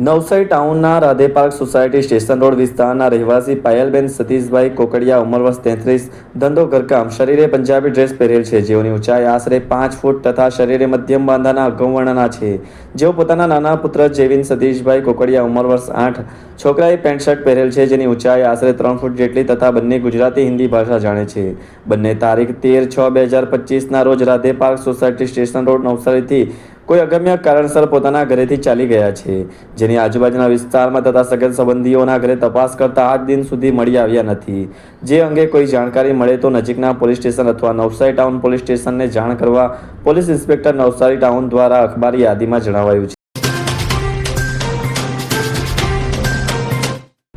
Navsari ટાઉનના Radhe park society station road વિસ્તારના રહેવાસી પાયલબેન સતીશભાઈ કોકડિયા ઉંમર વર્ષ તેત્રીસ, ધંધો ઘરકામ, શરીરે પંજાબી ડ્રેસ પહેરેલ છે. જેઓની ઊંચાઈ આશરે પાંચ ફૂટ તથા શરીરે મધ્યમ બાંધાના અગમવર્ણના છે. જેઓ પોતાના નાના પુત્ર જેવિન સતીશભાઈ કોકડિયા ઉંમર વર્ષ આઠ, છોકરાએ પેન્ટ શર્ટ પહેરેલ છે. જેની ઊંચાઈ આશરે ત્રણ ફૂટ જેટલી તથા બંને ગુજરાતી હિન્દી ભાષા જાણે છે. બંને તારીખ તેર છ બે હજાર પચીસના રોજ Radhe park society station road નવસારીથી કોઈ અગમ્ય કારણસર પોતાના ઘરેથી ચાલી ગયા છે, જેની આજુબાજુના વિસ્તારમાં તથા સગન સંબંધીઓના ઘરે તપાસ કરતા આજ દિન સુધી મળી આવ્યા નથી. જે અંગે કોઈ જાણકારી મળે તો નજીકના પોલીસ સ્ટેશન અથવા નવસારી ટાઉન પોલીસ સ્ટેશનને જાણ કરવા પોલીસ ઇન્સ્પેક્ટર નવસારી ટાઉન દ્વારા અખબારી યાદીમાં જણાવાયું છે.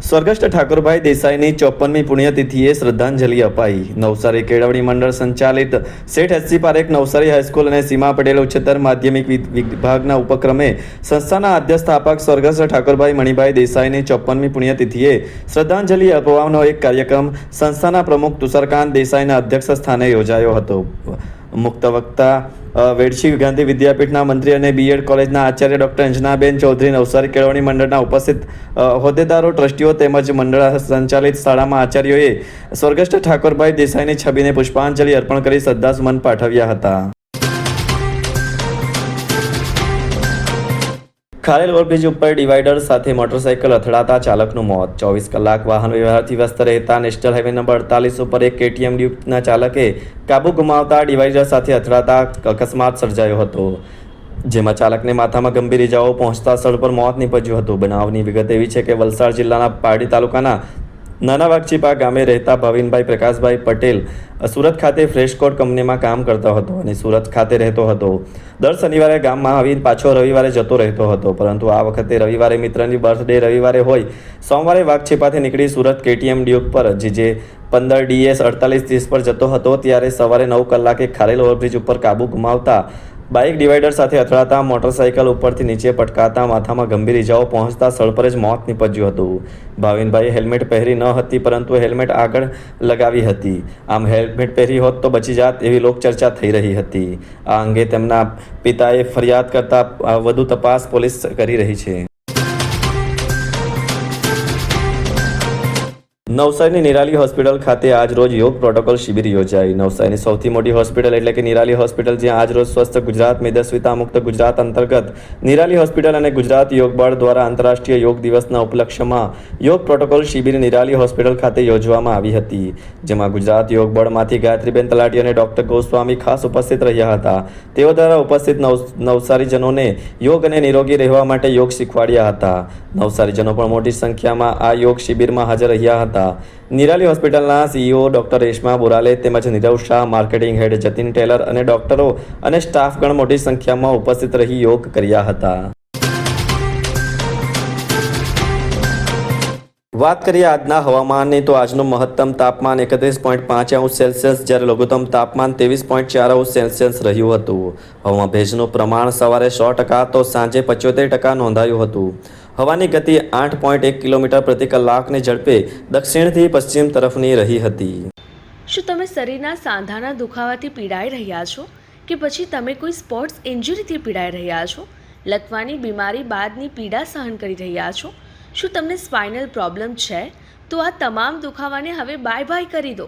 સ્વર્ગસ્થ ઠાકોરભાઈ દેસાઈની ચોપનમી પુણ્યતિથિએ શ્રદ્ધાંજલિ અપાઈ. નવસારી કેળવણી મંડળ સંચાલિત શેઠ એસસી પારેખ નવસારી હાઈસ્કૂલ અને સીમા પટેલ ઉચ્ચતર માધ્યમિક વિભાગના ઉપક્રમે સંસ્થાના અધ્યસ્થાપક સ્વર્ગસ્થ ઠાકોરભાઈ મણિભાઈ દેસાઈની ચોપનમી પુણ્યતિથિએ શ્રદ્ધાંજલિ અપવાનો એક કાર્યક્રમ સંસ્થાના પ્રમુખ તુષારકાંત દેસાઈના અધ્યક્ષ સ્થાને યોજાયો હતો. મુક્ત વક્તા વેડશી ગાંધી વિદ્યાપીઠના મંત્રી અને બીએડ કોલેજના આચાર્ય ડોક્ટર અંજનાબેન ચૌધરી નવસારી કેળવણી મંડળના ઉપસ્થિત હોદ્દેદારો, ટ્રસ્ટીઓ તેમજ મંડળ સંચાલિત શાળામાં આચાર્યોએ સ્વર્ગસ્થ ઠાકોરભાઈ દેસાઈની છબીને પુષ્પાંજલિ અર્પણ કરી શ્રદ્ધાસુમન પાઠવ્યા હતા. ખારેલ ઓવરબ્રિજ ઉપર ડિવાઈડર સાથે મોટરસાઇકલ અથડાતા ચાલકનું મોત. ચોવીસ કલાક વાહન વ્યવહારથી વ્યસ્ત રહેતા નેશનલ હાઈવે નંબર અડતાલીસ ઉપર એક કેટીએમ ડ્યુકના ચાલકે કાબુ ગુમાવતા ડિવાઈડર સાથે અથડાતા અકસ્માત સર્જાયો હતો. જેમાં ચાલકને માથામાં ગંભીર ઇજાઓ પહોંચતા સ્થળ પર મોત નીપજ્યું હતું. બનાવની વિગત એવી છે કે વલસાડ જિલ્લાના પારડી તાલુકાના નાના વાઘચીપા ગામે રહેતા ભાવિનભાઈ પ્રકાશભાઈ પટેલ સુરત ખાતે ફ્રેશકોટ કંપનીમાં કામ કરતો હતો અને સુરત ખાતે રહેતો હતો. દર શનિવારે ગામમાં આવીને પાછો રવિવારે જતો રહેતો હતો, પરંતુ આ વખતે રવિવારે મિત્રની બર્થડે રવિવારે હોય, સોમવારે વાઘચીપાથી નીકળી સુરત કેટીએમ ડ્યુક પર જે પંદર ડીએસ અડતાલીસ ત્રીસ પર જતો હતો, ત્યારે સવારે નવ કલાકે ખારેલ ઓવરબ્રિજ ઉપર કાબુ ગુમાવતા બાઇક ડિવાઈડર સાથે અથડાતા, મોટરસાઇકલ ઉપરથી નીચે પટકાતા, માથામાં ગંભીર ઇજાઓ પહોંચતા સ્થળ પર જ મોત નીપજ્યું હતું. ભાવિનભાઈએ હેલ્મેટ પહેરી ન હતી, પરંતુ હેલ્મેટ આગળ લગાવી હતી. આમ હેલ્મેટ પહેરી હોત તો બચી જાત એવી લોકચર્ચા થઈ રહી હતી. આ અંગે તેમના પિતાએ ફરિયાદ કરતા વધુ તપાસ પોલીસ કરી રહી છે. નવસારીની નિરાલી હોસ્પિટલ ખાતે આજ રોજ યોગ પ્રોટોકોલ શિબિર યોજાઈ. નવસારીની સૌથી મોટી હોસ્પિટલ એટલે કે નિરાલી હોસ્પિટલ, જ્યાં આજ રોજ સ્વસ્થ ગુજરાત મેદસ્વીતા મુક્ત ગુજરાત અંતર્ગત નિરાલી હોસ્પિટલ અને ગુજરાત યોગ બળ દ્વારા આંતરરાષ્ટ્રીય યોગ દિવસના ઉપલક્ષ્યમાં યોગ પ્રોટોકોલ શિબિર નિરાલી હોસ્પિટલ ખાતે યોજવામાં આવી હતી. જેમાં ગુજરાત યોગ બળમાંથી ગાયત્રીબેન તલાટી અને ડોક્ટર ગોસ્વામી ખાસ ઉપસ્થિત રહ્યા હતા. તેઓ દ્વારા ઉપસ્થિત નવ, નવસારીજનોને યોગ અને નિરોગી રહેવા માટે યોગ શીખવાડ્યા હતા. નવસારીજનો પણ મોટી સંખ્યામાં આ યોગ શિબિરમાં હાજર રહ્યા હતા. નિરાલી હોસ્પિટલના સીઈઓ ડોક્ટર રેશમા બોરાલે તેમજ Nirav Shah, marketing head Jatin Taylor અને ડોક્ટરો અને સ્ટાફગણ મોટી સંખ્યામાં ઉપસ્થિત રહી યોગ કર્યા હતા. વાત કરીએ આજના હવામાનની, તો આજનું મહત્તમ તાપમાન એકત્રીસ પોઈન્ટ પાંચ અંશ સેલ્સિયસ, જ્યારે લઘુત્તમ તાપમાન ત્રેવીસ પોઈન્ટ ચાર અંશ સેલ્સિયસ રહ્યું હતું. હવામાં ભેજનું પ્રમાણ સવારે સો ટકા, તો સાંજે પંચોતેર ટકા નોંધાયું હતું. હવાની ગતિ આઠ પોઈન્ટ એક કિલોમીટર પ્રતિ કલાકની ઝડપે દક્ષિણથી પશ્ચિમ તરફની રહી હતી. શું તમે શરીરના સાંધાના દુખાવાથી પીડાઈ રહ્યા છો? કે પછી તમે કોઈ સ્પોર્ટ્સ ઇન્જરીથી પીડાઈ રહ્યા છો? લકવાની બીમારી બાદની પીડા સહન કરી રહ્યા છો? શું તમને સ્પાઇનલ પ્રોબ્લેમ છે? તો આ તમામ દુખાવાને હવે બાય બાય કરી દો.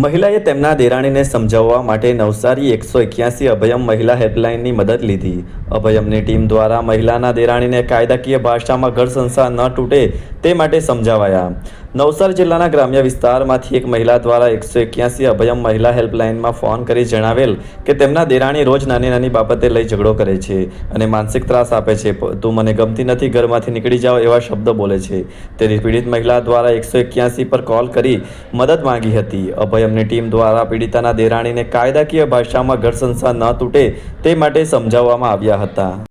મહિલાએ તેમના દેરાણીને સમજાવવા માટે નવસારી એકસો એક્યાસી અભયમ મહિલા હેલ્પલાઇનની મદદ લીધી. અભયમની ટીમ દ્વારા મહિલાના દેરાણીને કાયદાકીય ભાષામાં ઘર સંસાર ન તૂટે તે માટે સમજાવાયા. નવસારી જિલ્લાના ગ્રામ્ય વિસ્તારમાંથી એક મહિલા દ્વારા એકસો એક્યાસી અભયમ મહિલા હેલ્પલાઇનમાં ફોન કરી જણાવેલ કે તેમના દેરાણી રોજ નાની નાની બાબતે લઈ ઝઘડો કરે છે અને માનસિક ત્રાસ આપે છે. તું મને ગમતી નથી, ઘરમાંથી નીકળી જાઓ એવા શબ્દ બોલે છે. તેથી પીડિત મહિલા દ્વારા એકસો એક્યાસી પર કોલ કરી મદદ માંગી હતી. અભયમની ટીમ દ્વારા પીડિતાના દેરાણીને કાયદાકીય ભાષામાં ઘર સંસાર ન તૂટે તે માટે સમજાવવામાં આવ્યા હતા.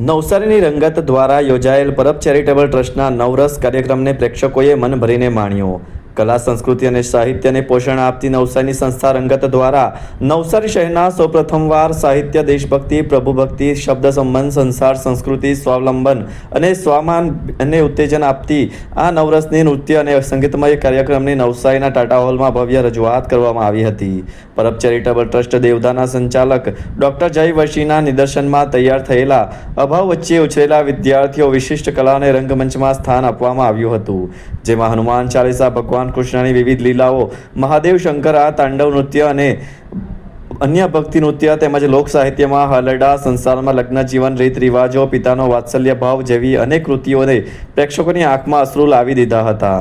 નવસારીની રંગત દ્વારા યોજાયેલ પરબ ચેરિટેબલ ટ્રસ્ટના નવરસ કાર્યક્રમને પ્રેક્ષકોએ મન ભરીને માણ્યો. કલા, સંસ્કૃતિ અને સાહિત્યને પોષણ આપતી નવસારીની સંસ્થા રંગત દ્વારા નવસારી શહેરના સૌપ્રથમવાર સાહિત્ય દેશભક્તિ, પ્રભુભક્તિ શબ્દ સંબંધ સંસાર, સંસ્કૃતિ, સ્વાવલંબન અને સ્વામાન અને ઉત્તેજન આપતી આ નવરસની નૃત્ય અને સંગીતમય કાર્યક્રમની નવસારીના ટાટા હોલમાં ભવ્ય રજૂઆત કરવામાં આવી હતી. પરબ ચેરિટેબલ ટ્રસ્ટ દેવદાના સંચાલક ડોક્ટર જય વશીના નિદર્શનમાં તૈયાર થયેલા અભાવ વચ્ચે ઉછરેલા વિદ્યાર્થીઓ વિશિષ્ટ કલા અને રંગમંચમાં સ્થાન આપવામાં આવ્યું હતું, જેમાં હનુમાન ચાલીસા ભગવાન કૃષ્ણની વિવિધ લીલાઓ, મહાદેવ, શંકર આ તાંડવ નૃત્ય અને અન્ય ભક્તિ નૃત્ય તેમજ લોક સાહિત્યમાં હલડા સંસારમાં લગ્ન, જીવન રીત રિવાજો પિતાનો વાત્સલ્ય ભાવ જેવી અનેક કૃતિઓને પ્રેક્ષકોની આંખમાં અશ્રુ લાવી દીધા હતા.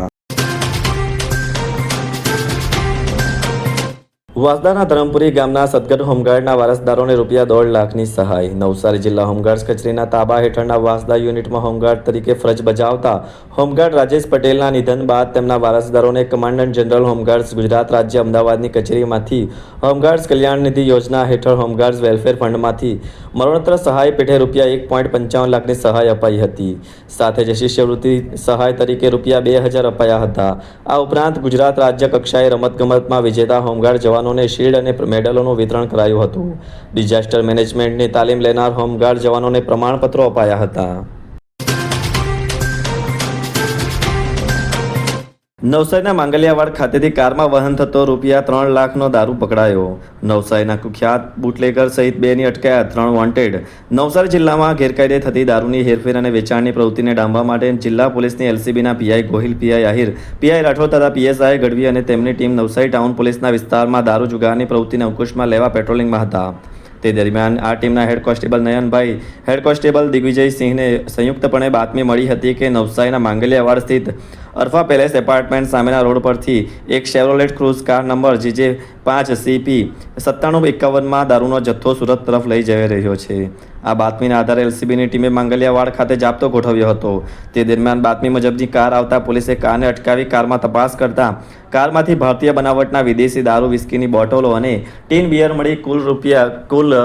વાસદાના ધરમપુરી ગામના સદગત હોમગાર્ડના વારસદારોને રૂપિયા દોઢ લાખની સહાય. નવસારી જિલ્લા હોમગાર્ડ્સ કચેરીના તાબા હેઠળના વાસદા યુનિટમાં હોમગાર્ડ તરીકે ફરજ બજાવતા હોમગાર્ડ રાજેશ પટેલના નિધન બાદ તેમના વારસદારોને commandant general home guards Gujarat રાજ્ય અમદાવાદની કચેરીમાંથી હોમગાર્ડ્સ કલ્યાણ નિધિ યોજના હેઠળ હોમગાર્ડ્સ વેલફેર ફંડમાંથી મરણોત્તર સહાય પેઠે રૂપિયા એક પોઈન્ટ પંચાવન લાખની સહાય અપાઈ હતી. સાથે જ શિષ્યવૃત્તિ સહાય તરીકે રૂપિયા બે હજાર અપાયા હતા. આ ઉપરાંત ગુજરાત રાજ્ય કક્ષાએ રમતગમતમાં વિજેતા હોમગાર્ડ જવાનોને શિલ્ડ અને મેડલોનું વિતરણ કરાયું હતું. ડિઝાસ્ટર મેનેજમેન્ટની તાલીમ લેનાર હોમગાર્ડ જવાનોને પ્રમાણપત્રો અપાયા હતા. નવસારીના માંગલિયાવાડ ખાતેથી કારમાં વહન થતો રૂપિયા ત્રણ લાખનો દારૂ પકડાયો. નવસારીના કુખ્યાત બુટલેગર સહિત બેની અટકાયા ત્રણ વોન્ટેડ નવસારી જિલ્લામાં ગેરકાયદે થતી દારૂની હેરફેર અને વેચાણની પ્રવૃત્તિને ડામવા માટે જિલ્લા પોલીસની એલસીબીના PI Gohil, PI Ahir, PI Rathod તથા પીએસઆઈ ગઢવી અને તેમની ટીમ નવસારી ટાઉન પોલીસના વિસ્તારમાં દારૂ જુગારની પ્રવૃત્તિને અંકુશમાં લેવા પેટ્રોલિંગમાં હતા. તે દરમિયાન આ ટીમના head constable Nayanbhai, head constable દિગ્વિજયસિંહને સંયુક્તપણે બાતમી મળી હતી કે નવસારીના માંગલિયાવાડ સ્થિત અરફા પેલેસ એપાર્ટમેન્ટ સામેના રોડ પરથી એક Chevrolet Cruze car number GJ પાંચ સીપી સત્તાણું એકાવનમાં દારૂનો જથ્થો સુરત તરફ લઈ જઈ રહ્યો છે. આ બાતમીના આધારે એલસીબીની ટીમે માંગલિયાવાડ ખાતે જાપ્તો ગોઠવ્યો હતો. તે દરમિયાન બાતમી મુજબની કાર આવતા પોલીસે કારને અટકાવી કારમાં તપાસ કરતા કારમાંથી ભારતીય બનાવટના વિદેશી દારૂ વિસ્કીની બોટલો અને ટીન બિયર મળી કુલ રૂપિયા, કુલ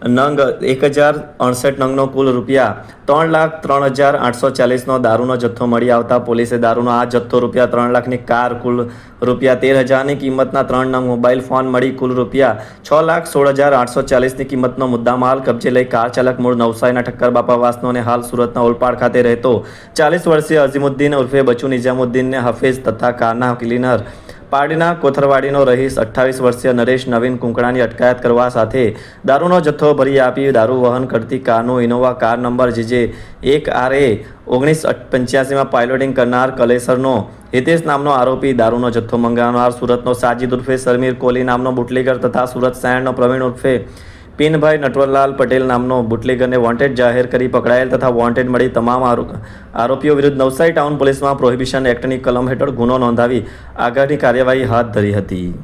નંગ એક હજાર અડસઠ નંગનો કુલ રૂપિયા ત્રણ લાખ ત્રણ હજાર આઠસો ચાલીસનો દારૂનો જથ્થો મળી આવતા પોલીસે દારૂનો આ જથ્થો રૂપિયા ત્રણ લાખની કાર કુલ રૂપિયા તેર હજારની કિંમતના ત્રણ નંગ મોબાઈલ ફોન મળી કુલ રૂપિયા છ લાખ સોળ હજાર આઠસો ચાલીસની કિંમતનો મુદ્દામાલ કબજે લઈ કાર ચાલક મૂળ નવસારીના ઠક્કર બાપા વાસનો હાલ સુરતના ઓલપાડ ખાતે રહેતો ચાલીસ વર્ષીય અઝીમુદ્દીન ઉર્ફે બચુ નિઝામુદ્દીનને હફેજ તથા કારના ક્લીનર પારડીના કોથરવાડીનો રહીશ અઠ્ઠાવીસ વર્ષીય નરેશ નવીન કુંકડાની અટકાયત કરવા સાથે દારૂનો જથ્થો ભરી આપી દારૂ વહન કરતી કારનો ઇનોવા કાર નંબર જીજે એક આર એ ઓગણીસ પંચ્યાસીમાં પાયલોટિંગ કરનાર કલેસરનો હિતેશ નામનો આરોપી દારૂનો જથ્થો મંગાવનાર સુરતનો સાજીદ ઉર્ફે સરમીર કોહલી નામનો બુટલેગર તથા સુરત સાયણનો પ્રવીણ ઉર્ફે પિનભાઈ નટવરલાલ પટેલ નામનો બુટલેગરને વોન્ટેડ જાહેર કરી પકડાયેલ તથા વોન્ટેડ મળી તમામ આરો- આરોપીઓ વિરુદ્ધ નવસારી ટાઉન પોલીસમાં પ્રોહિબિશન એક્ટની કલમ હેઠળ ગુનો નોંધાવી આગળની કાર્યવાહી હાથ ધરી હતી.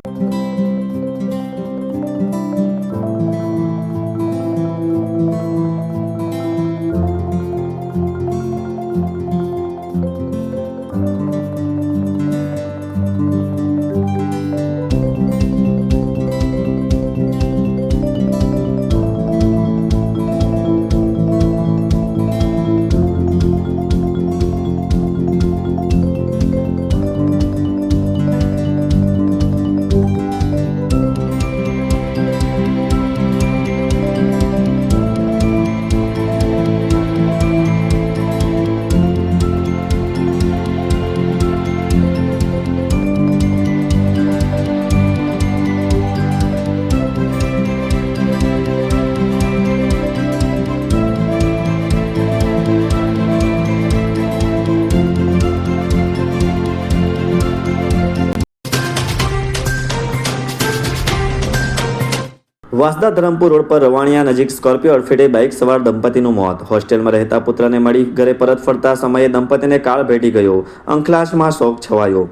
વાસદા ધરમપુર રોડ પર રવાણિયા નજીક સ્કોર્પિયો અડફેટે બાઇક સવાર દંપતીનું મોત. હોસ્ટેલમાં રહેતા પુત્રને મળી ઘરે પરત ફરતા સમયે દંપતીને કાળ ભેટી ગયો. અંકલાશમાં શોક છવાયો.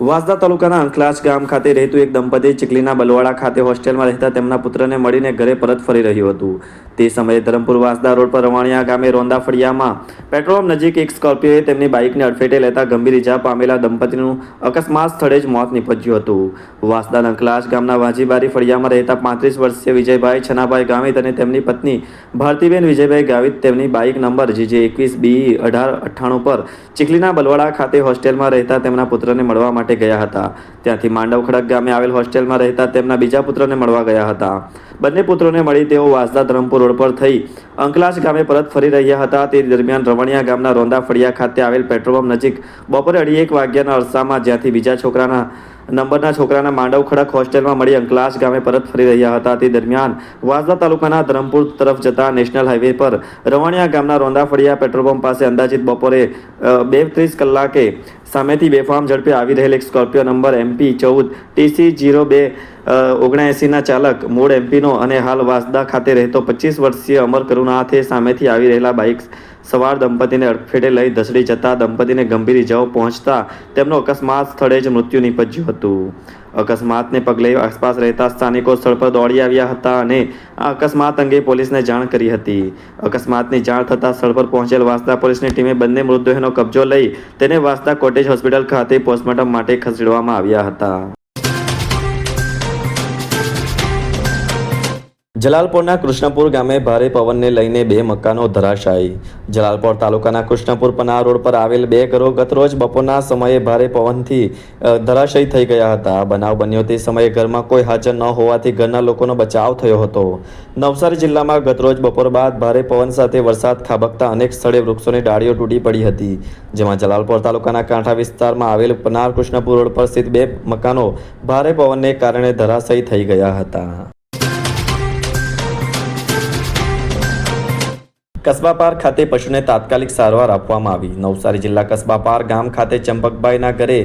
વાસદા તાલુકાના અંકલાશ ગામ ખાતે રહેતું એક દંપતી ચીખલીના બલવાડા ખાતે હોસ્ટેલમાં રહેતા તેમના પુત્રને મળીને ઘરે પરત ફરી રહ્યું હતું. તે સમયે ધરમપુર વાસદા રોડ પર રવાણિયા ગામે રોંદા ફળિયામાં પેટ્રોલ નજીક એક સ્કોર્પિયોએ તેમની બાઇકને અડફેટે લેતા ગંભીર ઇજા પામેલા દંપતીનું અકસ્માત સ્થળે જ મોત નીપજ્યું હતું. વાસદા અંકલાશ ગામના વાજીબારી ફળિયામાં રહેતા પાંત્રીસ વર્ષીય વિજયભાઈ છનાભાઈ ગામિત અને તેમની પત્ની ભારતીબેન વિજયભાઈ ગાવિત તેમની બાઇક નંબર જીજે એકવીસ બી અઢાર અઠ્ઠાણું પર ચીખલીના બલવાડા ખાતે હોસ્ટેલમાં રહેતા તેમના પુત્રને મળવા માટે ગયા હતા. ત્યાંથી માંડવ ખડક ગામે આવેલ હોસ્ટેલમાં રહેતા તેમના બીજા પુત્રને મળવા ગયા હતા. બંને પુત્રોને મળી તેઓ વાસદા ધરમપુર રોડ પર થઈ અંકલાશ ગામે પરત ફરી રહ્યા હતા. તે દરમિયાન રવણિયા ગામના રોંદા ફળિયા ખાતે આવેલ પેટ્રોલ પંપ નજીક બપોરે અઢી એક વાગ્યાના અરસામાં જ્યાંથી બીજા છોકરાના નંબરના છોકરાના માંડવખડક હોસ્ટેલમાં મળી અંકલાશ ગામે પરત ફરી રહ્યા હતા. તે દરમિયાન વાસદા તાલુકાના ધરમપુર તરફ જતા નેશનલ હાઈવે પર રવાણિયા ગામના રોંદાફળિયા પેટ્રોલ પંપ પાસે અંદાજિત બપોરે બે ત્રીસ કલાકે સામેથી બેફામ ઝડપે આવી રહેલ એક સ્કોર્પિયો નંબર એમપી ચૌદ ટીસી જીરો બે ઓગણએંસીના ચાલક, મૂળ એમપીનો અને હાલ વાસદા ખાતે રહેતો પચીસ વર્ષીય અમર કરુણાથે સામેથી આવી રહેલા બાઇક સવાર દંપતીને અડફેટે લઈ ધસડી જતા દંપતીને ગંભીર ઇજાઓ પહોંચતા તેમનો અકસ્માત સ્થળે જ મૃત્યુ નીપજ્યું હતું. અકસ્માતને પગલે આસપાસ રહેતા સ્થાનિકો સ્થળ પર દોડી આવ્યા હતા અને આ અકસ્માત અંગે પોલીસને જાણ કરી હતી. અકસ્માતની જાણ થતાં સ્થળ પર પહોંચેલ વાસદા પોલીસની ટીમે બંને મૃતદેહનો કબજો લઈ તેને વાસદા કોટેજ હોસ્પિટલ ખાતે પોસ્ટમોર્ટમ માટે ખસેડવામાં આવ્યા હતા. જલાલપોરના કૃષ્ણપુર ગામે ભારે પવનને લઈને બે મકાનો ધરાશાયી. જલાલપોર તાલુકાના કૃષ્ણપુર પના રોડ પર આવેલ બે ઘરો ગતરોજ બપોરના સમયે ભારે પવનથી ધરાશયી થઈ ગયા હતા. બનાવ બન્યો તે સમયે ઘરમાં કોઈ હાજર ન હોવાથી ઘરના લોકોનો બચાવ થયો હતો. નવસારી જિલ્લામાં ગતરોજ બપોર બાદ ભારે પવન સાથે વરસાદ ખાબકતા અનેક સ્થળે વૃક્ષોની ડાળીઓ તૂટી પડી હતી. જેમાં જલાલપોર તાલુકાના કાંઠા વિસ્તારમાં આવેલ પનાર કૃષ્ણપુર રોડ પર સ્થિત બે મકાનો ભારે પવનને કારણે ધરાશયી થઈ ગયા હતા. કસ્બા ખાતે પશુને તાત્કાલિક સારવાર આપવામાં આવી. નવસારી જિલ્લા કસ્બા પાર્ક ગામ ખાતે ચંપકભાઈના ઘરે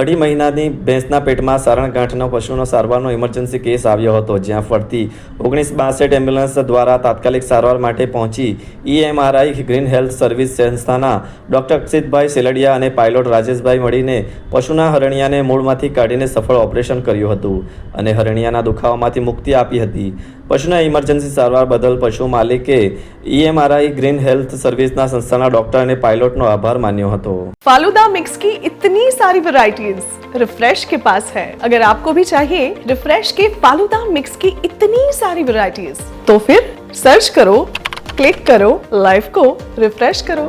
અઢી મહિનાની ભેંસના પેટમાં સારણગાંઠનો પશુનો સારવારનો ઇમરજન્સી કેસ આવ્યો હતો, જ્યાં ફરતી ઓગણીસ બાસઠ એમ્બ્યુલન્સ દ્વારા તાત્કાલિક સારવાર માટે પહોંચી ઈએમઆરઆઈ ગ્રીન હેલ્થ સર્વિસ સંસ્થાના ડોક્ટર અક્ષિતભાઈ સેલડિયા અને પાયલોટ રાજેશભાઈ મળીને પશુના હરણિયાને મૂળમાંથી કાઢીને સફળ ઓપરેશન કર્યું હતું અને હરણિયાના દુખાવામાંથી મુક્તિ આપી હતી. પશુના ઇમરજન્સી સારવાર બદલ પશુ માલિકે ઈએમઆરઆઈ ગ્રીન હેલ્થ સર્વિસના સંસ્થાના ડોક્ટર અને પાયલોટનો આભાર માન્યો હતો फालूदा मिक्स की इतनी सारी वैरायटीज रिफ्रेश के पास है अगर आपको भी चाहिए रिफ्रेश के फालूदा मिक्स की इतनी सारी वैरायटीज तो फिर सर्च करो क्लिक करो लाइफ को रिफ्रेश करो